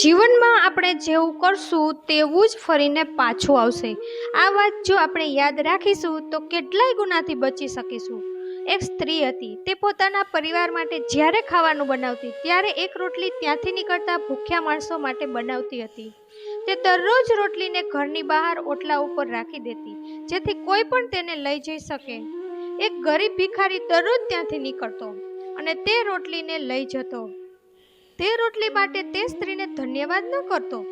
જીવનમાં આપણે જેવું કરશું તેવું જ ફરીને પાછું આવશે. આ વાત જો આપણે યાદ રાખીશું તો કેટલાય ગુનાથી બચી શકીશું. એક સ્ત્રી હતી, તે પોતાના પરિવાર માટે જ્યારે ખાવાનું બનાવતી, ત્યારે એક રોટલી ત્યાંથી નીકળતા ભૂખ્યા માણસો માટે બનાવતી હતી. તે દરરોજ રોટલીને ઘરની બહાર ઓટલા ઉપર રાખી દેતી, જેથી કોઈ પણ તેને લઈ જઈ શકે. એક ગરીબ ભિખારી દરરોજ ત્યાંથી નીકળતો અને તે રોટલીને લઈ જતો. તે રોટલી માટે તે સ્ત્રીને ધન્યવાદ ન કરતો.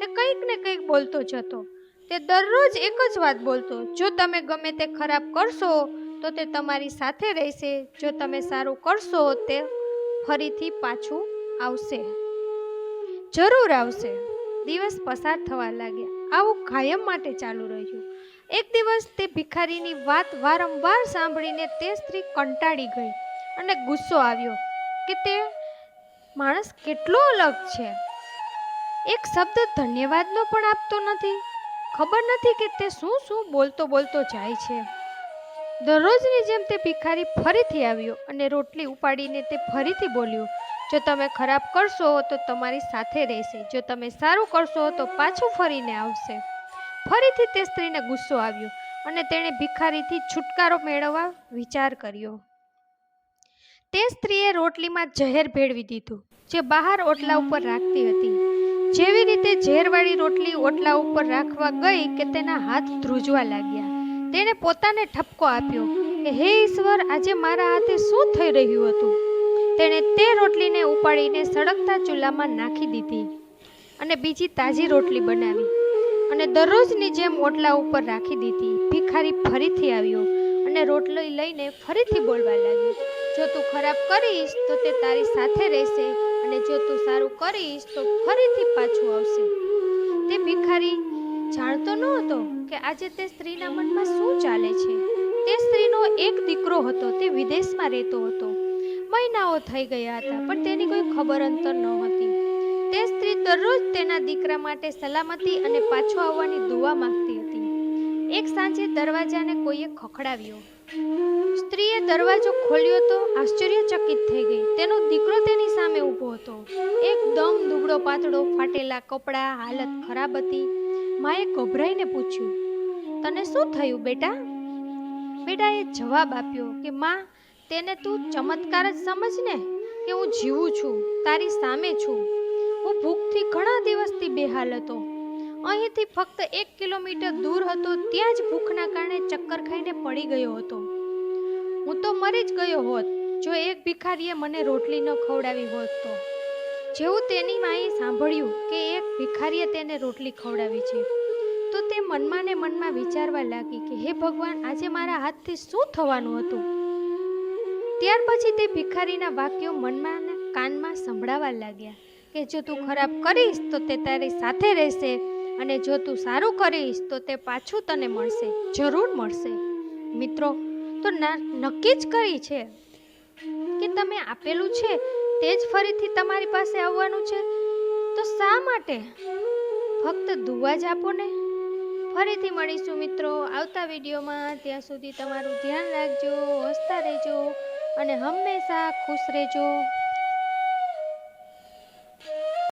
તે કંઈક ને કંઈક બોલતો જતો તે દરરોજ એક જ વાત બોલતો, જો તમે ગમે તે ખરાબ કરશો, તો તે તમારી સાથે રહેશે. જો તમે સારું કરશો, તે ફરીથી પાછું આવશે. જરૂર આવશે. દિવસ પસાર થવા લાગ્યા. આવું કાયમ માટે ચાલુ રહ્યું. એક દિવસ તે ભિખારીની વાત વારંવાર સાંભળીને તે સ્ત્રી કંટાળી ગઈ અને ગુસ્સો આવ્યો કે તે માણસ કેટલો અલગ છે? એક શબ્દ ધન્યવાદનો પણ આપતો નથી. ખબર નથી કે તે શું શું બોલતો બોલતો જાય છે. દરરોજની જેમ તે ભિખારી ફરીથી આવ્યો અને રોટલી ઉપાડીને તે ફરીથી બોલ્યો, જો તમે ખરાબ કરશો તો તમારી સાથે રહેશે. જો તમે સારું કરશો તો પાછું ફરીને આવશે. ફરીથી તે સ્ત્રીને ગુસ્સો આવ્યો અને તેણે ભિખારીથી છુટકારો મેળવવા વિચાર કર્યો. તે સ્ત્રીએ રોટલીમાં ઝેર ભેળવી દીધું, જે બહાર ઓટલા ઉપર રાખતી હતી. જેવી રીતે ઝેરવાળી રોટલી ઓટલા ઉપર રાખવા ગઈ કે તેના હાથ ધ્રુજવા લાગ્યા. તેણે પોતાને ઠપકો આપ્યો કે, હે ઈશ્વર, આજે મારા હાથે શું થઈ રહ્યું હતું? તેણે તે રોટલીને ઉપાડીને સળગતા ચૂલામાં નાખી દીધી અને બીજી તાજી રોટલી બનાવી અને દરરોજની જેમ ઓટલા ઉપર રાખી દીધી. ભિખારી ફરીથી આવ્યો અને રોટલી લઈને ફરીથી બોલવા લાગ્યો. જો તું ખરાબ કરીશ, તો તે તારી સાથે રહેશે. અને જો તું સારું કરીશ, તો ફરીથી પાછું આવશે. તે ભિખારી જાણતો ન હતો કે આજે તે સ્ત્રીના મનમાં શું ચાલે છે. તે સ્ત્રીનો એક દીકરો હતો, તે વિદેશમાં રહેતો હતો. મહિનાઓ થઈ ગયા હતા, પણ તેની કોઈ ખબર અંતર ન હતી. તે સ્ત્રી દરરોજ તેના દીકરા માટે સલામતી અને પાછો આવવાની દુઆ માંગતી હતી. એક સાંજે દરવાજાને કોઈએ ખખડાવ્યો. સ્ત્રીએ દરવાજો ખોલ્યો તો આશ્ચર્યચકિત થઈ ગઈ. તેનો દીકરો તેની સામે ઊભો હતો. એકદમ દુબળો પાતળો, ફાટેલા કપડાં, હાલત ખરાબ હતી. માએ ગભરાઈને પૂછ્યું, તને શું થયું બેટા? બેટાએ જવાબ આપ્યો કે, માં, તેને તું ચમત્કાર જ સમજને કે હું જીવું છું, તારી સામે છું. હું ભૂખથી ઘણા દિવસથી બેહાલ હતો. અહીંથી ફક્ત એક કિલોમીટર દૂર હતો, ત્યાં જ ભૂખના કારણે ચક્કર ખાઈને પડી ગયો હતો. હું તો મરી જ ગયો હોત, જો એક ભિખારીએ મને રોટલી ન ખવડાવી હોત તો. જેવું તેની માએ સાંભળ્યું કે એક ભિખારીએ તેને રોટલી ખવડાવી છે, તો તે મનમાં ને મનમાં વિચારવા લાગી કે, હે ભગવાન, આજે મારા હાથથી શું થવાનું હતું? ત્યાર પછી તે ભિખારીના વાક્યો મનમાં કાનમાં સંભળાવા લાગ્યા કે, જો તું ખરાબ કરીશ, તો તે તારી સાથે રહેશે. અને જો તું સારું કરીશ, તો તે પાછું તને મળશે, જરૂર મળશે. મિત્રો, તો નક્કી જ કરી છે કે તમે આપેલું છે, તે જ ફરીથી તમારી પાસે આવવાનું છે? તો શા માટે? ફક્ત દુવા જ આપો ને. ફરીથી મળીશું મિત્રો, આવતા વિડીયોમાં. ત્યાં સુધી તમારું ધ્યાન રાખજો, હસતા રહેજો અને હંમેશા ખુશ રહેજો.